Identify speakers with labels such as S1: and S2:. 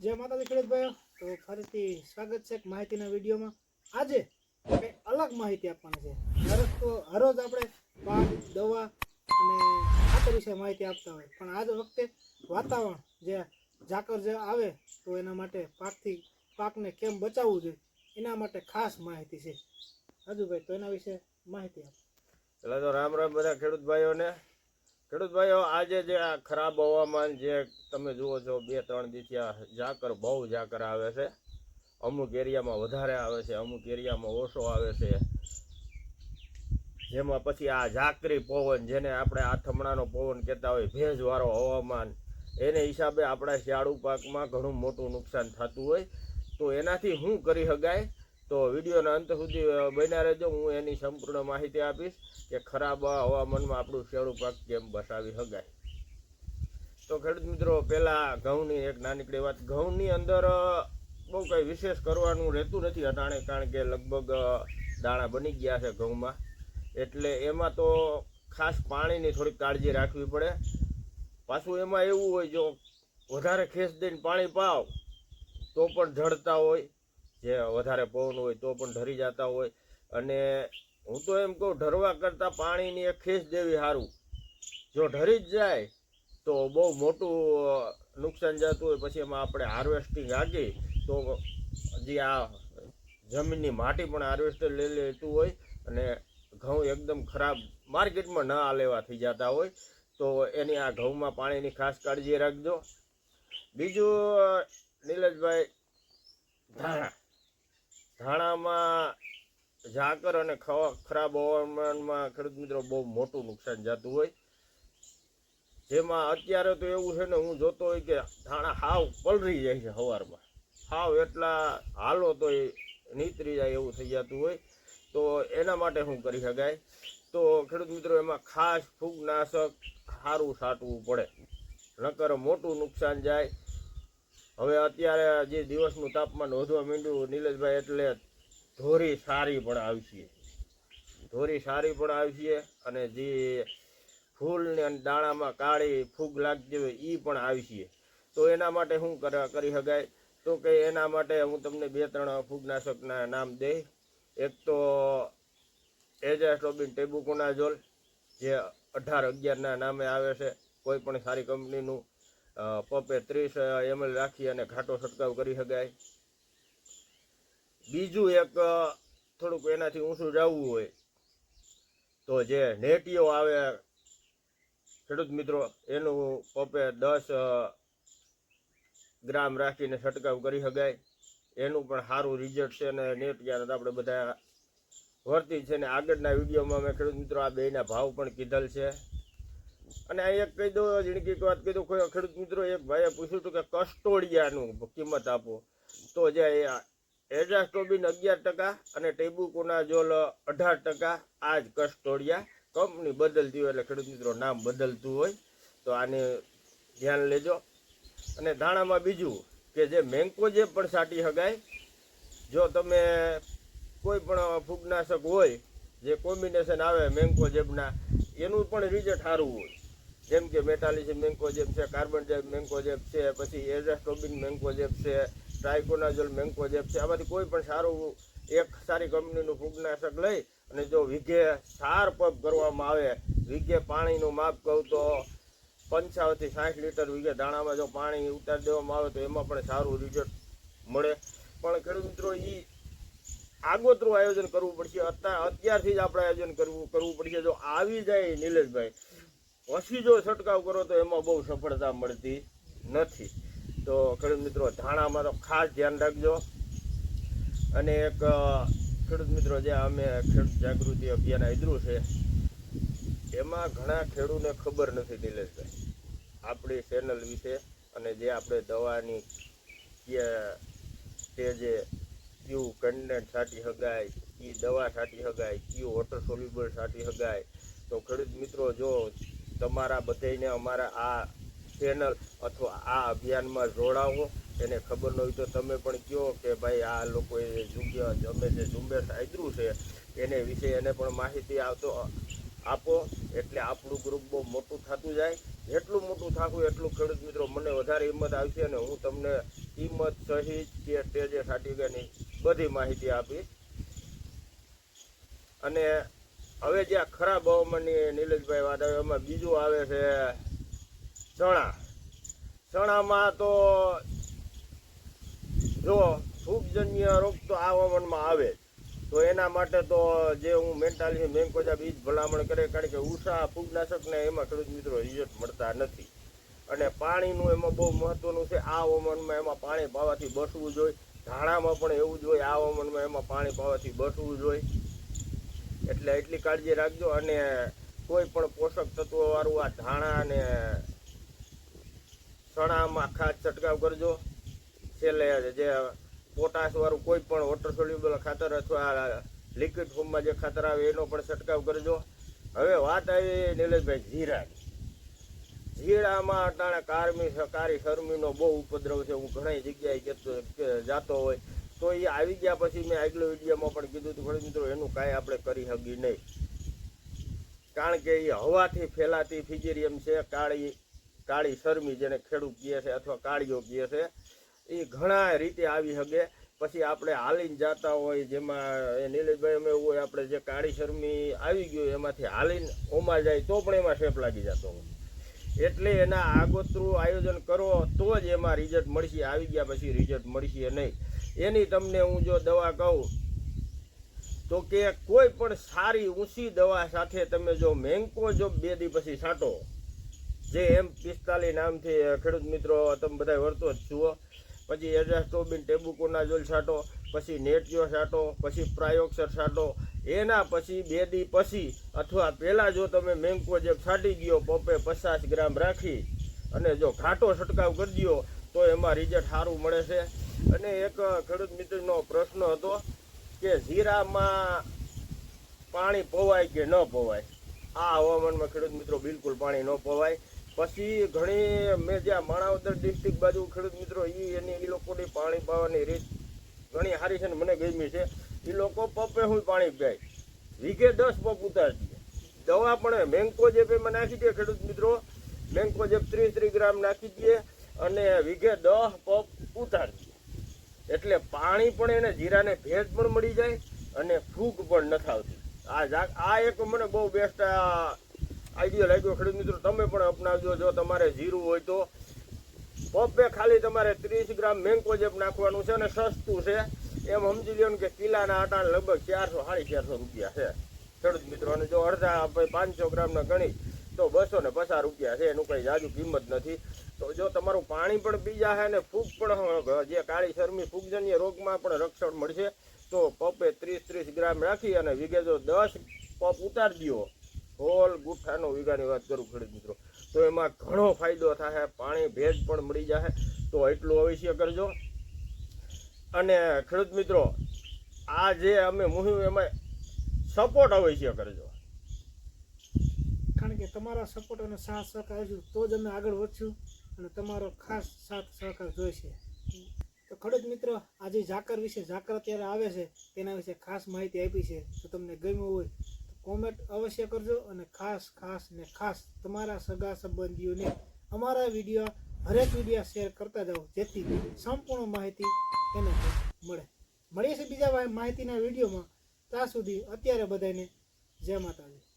S1: જય માતાજી ખેડૂતભાઈઓ તો ફરીથી સ્વાગત છે માહિતીના વિડીયોમાં. આજે કંઈ અલગ માહિતી આપવાની છે. હરરોજ તો હરરોજ આપણે પાક દવા અને ખાતર વિશે માહિતી આપતા હોય. પણ આજ વખતે વાતાવરણ જે ઝાકર જે આવે, તો એના માટે પાકથી, પાકને કેમ બચાવવું જોઈએ, એના માટે ખાસ માહિતી છે. રાજુભાઈ તો એના વિશે માહિતી આપો.
S2: એટલે તો રામ રામ બધા ખેડૂત ભાઈઓને ખેડૂત આજે જે આ ખરાબ હવામાન જે તમે જુઓ છો, બે ત્રણ દીથી આ ઝાકર બહુ ઝાકર આવે છે. અમુક એરિયામાં વધારે આવે છે, અમુક એરિયામાં ઓછો આવે છે. જેમાં પછી આ ઝાકરી પવન, જેને આપણે આથમણાનો પવન કહેતા હોય, ભેજવાળો હવામાન, એને હિસાબે આપણા શિયાળુ પાકમાં ઘણું મોટું નુકસાન થતું હોય. તો એનાથી શું કરી શકાય? તો વિડીયોના અંત સુધી બન્યા રહેજો. હું એની સંપૂર્ણ માહિતી આપીશ કે ખરાબ હવામાનમાં આપણું શેરું પાક કેમ બસાવી શકાય તો ખેડૂત મિત્રો, પહેલાં ઘઉંની એક નાનકડી વાત. ઘઉંની અંદર બહુ કંઈ વિશેષ કરવાનું રહેતું નથી અટાણે, કારણ કે લગભગ દાણા બની ગયા છે ઘઉંમાં. એટલે એમાં તો ખાસ પાણીની થોડીક કાળજી રાખવી પડે. પાછું એમાં એવું હોય, જો વધારે ખેસ દઈને પાણી પાવ, તો પણ જળતા હોય. જે વધારે પવન હોય તો પણ ઢરી જતા હોય. અને હું તો એમ કહું, ઢરવા કરતાં પાણીની એક ખેસ દેવી સારું જો ઢરી જ જાય, તો બહુ મોટું નુકસાન જતું હોય. પછી એમાં આપણે હાર્વેસ્ટિંગ આગી તો જે આ જમીનની માટી પણ હાર્વેસ્ટર લઈ લેતું હોય અને ઘઉં એકદમ ખરાબ માર્કેટમાં ન આલેવા થઈ જતા હોય, તો એની આ ઘઉંમાં પાણીની ખાસ કાળજી રાખજો. બીજું નીલજભાઈ, ધાણા. ધાણામાં ઝાકર અને ખરાબ હવામાનમાં ખેડૂત મિત્રો બહુ મોટું નુકસાન જતું હોય. જેમાં અત્યારે તો એવું છે ને, હું જોતો હોય કે ધાણા હાવ પલરી જાય છે સવારમાં હાવ એટલા હાલો તો એ નીતરી જાય એવું થઈ જતું હોય. તો એના માટે શું કરી શકાય. તો ખેડૂત મિત્રો, એમાં ખાસ ફૂગનાશક સારું છાંટવું પડે. નકર મોટું નુકસાન જાય. હવે અત્યારે જે દિવસનું તાપમાન વધવા માંડ્યું, નીલેશભાઈ એટલે ધોરી સારી પણ આવશે ધોરી સારી પણ આવશે અને જે ફૂલને અને દાણામાં કાળી ફૂગ લાગતી હોય એ પણ આવશે તો એના માટે શું કર- શકાય તો કે એના માટે હું તમને બે ત્રણ ફૂગનાશકના નામ દઈ એક તો એજાસ્ટોબિન ટેબુકોનાઝોલ, જે અઢાર અગિયારના નામે આવે છે, કોઈ પણ સારી કંપનીનું. પંપે ત્રીસ એમએલ રાખી અને ઘાટો છંટકાવ કરી શકાય બીજું એક થોડુંક એનાથી ઊંચું જવું હોય, તો જે નેટીઓ આવે, ખેડૂત મિત્રો, એનું પંપે દસ ગ્રામ રાખીને છંટકાવ કરી શકાય એનું પણ સારું રિઝલ્ટ છે અને નેટિયા આપણે બધા વર્તી છે ને આગળના વિડીયોમાં મેં ખેડૂત મિત્રો આ બેના ભાવ પણ કીધેલ છે. અને આ એક કહી દો જિંદગી વાત કહી દો, કોઈ ખેડૂત મિત્રો, એક ભાઈએ પૂછ્યું હતું કે કસ્ટોડિયાનું કિંમત આપો. તો જે એજાસ્ટોબિન અગિયાર ટકા અને ટેબુકોના જોલ અઢાર ટકા, આ જ કસ્ટોડિયા કંપની બદલતી હોય એટલે ખેડૂત મિત્રો નામ બદલતું હોય. તો આને ધ્યાન લેજો. અને ધાણામાં બીજું કે જે મેંકો જે પણ સાટી શકાય જો તમે કોઈ પણ ફૂગનાશક હોય, જે કોમ્બિનેશન આવે મેંકો જેબના, એનું પણ રિઝલ્ટ સારું હોય. જેમ કે મેટાલિઝમ મેન્કોજેબ છે કાર્બન જેબ મેન્કોજેબ છે, પછી એઝાસ્ટોબિન મેન્કોજેબ છે, ટ્રાઇકોનાઝોલ મેન્કોજેબ છે આમાંથી કોઈ પણ સારું એક સારી કંપનીનું ફૂગનાશક લઈ અને જો વીઘે સાર પંપ કરવામાં આવે, વીઘે પાણીનું માપ કહું તો પંચાવનથી સાઠ લીટર વીઘે દાણામાં જો પાણી ઉતારી દેવામાં આવે તો એમાં પણ સારું રિઝલ્ટ મળે. પણ ખેડૂત મિત્રો એ આગોતરું આયોજન કરવું પડશે. અત્યાર અત્યારથી જ આપણે આયોજન કરવું કરવું પડશે. જો આવી જાય નિલેશભાઈ પછી જો છંટકાવ કરો તો એમાં બહુ સફળતા મળતી નથી. તો ખેડૂત મિત્રો, ધાણામાં તો ખાસ ધ્યાન રાખજો. અને એક ખેડૂત મિત્રો જે અમે ખેડૂત જાગૃતિ અભિયાન આદરું છે, એમાં ઘણા ખેડૂતને ખબર નથી નિલેશભાઈ. આપણી ચેનલ વિશે અને જે આપણે દવાની તે જે કયું કન્ટેન્ટ છાંટી શકાય એ દવા છાંટી શકાય કયું વોટર સોલ્યુબલ છાંટી શકાય તો ખેડૂત મિત્રો જો તમારા બધાને અમારા આ ચેનલ અથવા આ અભિયાનમાં જોડાવો. એને ખબર ન હોય તો તમે પણ કહો કે ભાઈ આ લોકોએ જુગ્ય અમે જે ઝુંબેશ આદરું છે. એને વિશે એને પણ માહિતી આવતો આપો. એટલે આપણું ગ્રુપ બહુ મોટું થતું જાય. જેટલું મોટું થાકું એટલું ખેડૂત મિત્રો મને વધારે હિંમત આવશે અને હું તમને કિંમત સહિત કે સ્ટેજે છાંટી ગયાની બધી માહિતી આપી અને હવે જે ખરાબ હવામાનની નીલજભાઈ વાત આવે, એમાં બીજું આવે છે ચણા. ચણામાં તો જો ફૂગજન્ય રોગ તો આ હવામાનમાં આવે તો એના માટે તો જે હું મેન્ટાલી મેંકોજા બીજ ભલામણ કરે, કારણ કે ઉષા ફૂગનાશકને એમાં ખેડૂત મિત્રો રિઝલ્ટ મળતા નથી. અને પાણીનું એમાં બહુ મહત્વનું છે, આ હવામાનમાં એમાં પાણી પાવાથી બસવું જોઈએ. ધાણામાં પણ એવું જ હોય, આ હવામાનમાં એમાં પાણી પાવાથી બસવું જોઈએ. એટલે એટલી કાળજી રાખજો અને કોઈ પણ પોષક તત્વો વાળું આ ધાણા અને ચણામાં ખાસ છંટકાવ કરજો. છેલ્લે જે પોટાશ વાળું કોઈ પણ વોટર સોલ્યુબલ ખાતર અથવા લિક્વિડ ફોર્મમાં જે ખાતર આવે એનો પણ છંટકાવ કરજો. હવે વાત આવી નિલેશભાઈ જીરાની. જીરામાં અટાણે કારમી, કારી, શરમીનો બહુ ઉપદ્રવ છે. હું ઘણી જગ્યાએ જાતો હોય. તો એ આવી ગયા પછી મેં આગલો વિડીયોમાં પણ કીધું હતું ખરી મિત્રો, એનું કાંઈ આપણે કરી શકીએ નહીં. કારણ કે એ હવાથી ફેલાતી ફિજેરિયમ છે, કાળી કાળી શરમી જેને ખેડૂત કહે છે અથવા કાળીઓ કહે છે, એ ઘણા રીતે આવી શકે. પછી આપણે હાલીને જતા હોય જેમાં એ નીલેશભાઈ અમે એવું હોય, આપણે જે કાળી શરમી આવી ગયું એમાંથી હાલીને ઓમાં જાય તો પણ એમાં શેપ લાગી જતો હોય. એટલે એના આગોતરું આયોજન કરો તો જ એમાં રિઝલ્ટ મળશે. આવી ગયા પછી રિઝલ્ટ મળશે નહીં. એની તમને હું જો દવા કહું, તો કે કોઈ પણ સારી ઊંચી દવા સાથે તમે જો મેંકો જો બે દી પછી છાંટો, જે એમ પિસ્તાલીસ નામથી ખેડૂત મિત્રો, તમે બધા વર્તો જ જુઓ. પછી એજાસ્ટોબિન ટેબુકોનાઝોલ છાંટો, પછી નેટિયો છાંટો, પછી પ્રાયોક્સર છાંટો, એના પછી બે દી પછી, અથવા પહેલાં જો તમે મેંકો જે છાંટી ગયો પપ્પે પચાસ ગ્રામ રાખી, અને જો ઘાટો છંટકાવ કરી દો તો એમાં રિઝલ્ટ સારું મળે છે. અને એક ખેડૂત મિત્રનો પ્રશ્ન હતો કે જીરામાં પાણી પવાય કે ન પવાય આ હવામાનમાં ખેડૂત મિત્રો બિલકુલ પાણી ન પવાય પછી ઘણી મેં જ્યાં માણાવદર ડિસ્ટ્રિક્ટ બાજુ ખેડૂત મિત્રો એ એની એ લોકોની પાણી પાવાની રીત ઘણી સારી છે ને મને ગમી છે. એ લોકો પપ્પે હું પાણી પીવાય વીઘે દસ પપ ઉતારી દે. દવા પણ મેંકો જે એમાં નાખી દે ખેડૂત મિત્રો. મેંકો જે ત્રીસ ત્રીસ ગ્રામ નાખી દે અને વીઘે દસ પપ ઉતારી દે. એટલે પાણી પણ એને જીરાને ભેજ પણ મળી જાય અને ફૂગ પણ નથી આવતી. આ જા- આ એક મને બહુ બેસ્ટ આઈડિયા લાગ્યો ખેડૂત મિત્રો. તમે પણ અપનાવજો. જો તમારે જીરું હોય તો પપ્પે ખાલી તમારે ત્રીસ ગ્રામ મેંકો જેપ નાખવાનું છે અને સસ્તું છે. એમ સમજી ને કે કિલ્લાના આટા લગભગ ચારસો, સાડી ચારસો રૂપિયા છે. ખેડૂત મિત્રો, અને જો અડધા પાંચસો ગ્રામના ગણી તો બસો ને પચાસ રૂપિયા છે, એનું કંઈ જાજુ કિંમત નથી. તો જો તમારું પાણી પણ પી જાય અને ફૂગ પણ જે કાળી શરમી ફૂગજન્ય રોગમાં પણ રક્ષણ મળશે, તો પપે ત્રીસ ત્રીસ ગ્રામ રાખી અને વીઘે જો દસ પપ ઉતારી દો હોલ ગુઠ્ઠાનો વીઘાની વાત કરું ખેડૂત મિત્રો. તો એમાં ઘણો ફાયદો થાય પાણી ભેજ પણ મળી જાય તો એટલું અવશ્ય કરજો. અને ખેડૂત મિત્રો, આ જે અમે મુહિમ એમાં સપોર્ટ અવશ્ય કરજો.
S1: કારણ કે તમારા સપોર્ટ અને સાથ સહકાર હશું તો જ અમે આગળ વધશું અને તમારો ખાસ સાથ સહકાર જોઈશે. તો ખેડૂત મિત્રો, આજે ઝાકર વિશે ઝાકર અત્યારે આવે છે, તેના વિશે ખાસ માહિતી આપી છે. તો તમને ગમ્યું હોય, તો કોમેન્ટ અવશ્ય કરજો અને ખાસ ખાસ ને ખાસ તમારા સગા સંબંધીઓને અમારા વીડિયો હરેક વીડિયો શેર કરતા જાઓ, જેથી સંપૂર્ણ માહિતી એને મળે. મળીએ છીએ બીજા માહિતીના વિડીયોમાં. ત્યાં સુધી અત્યારે બધાને જય માતાજી.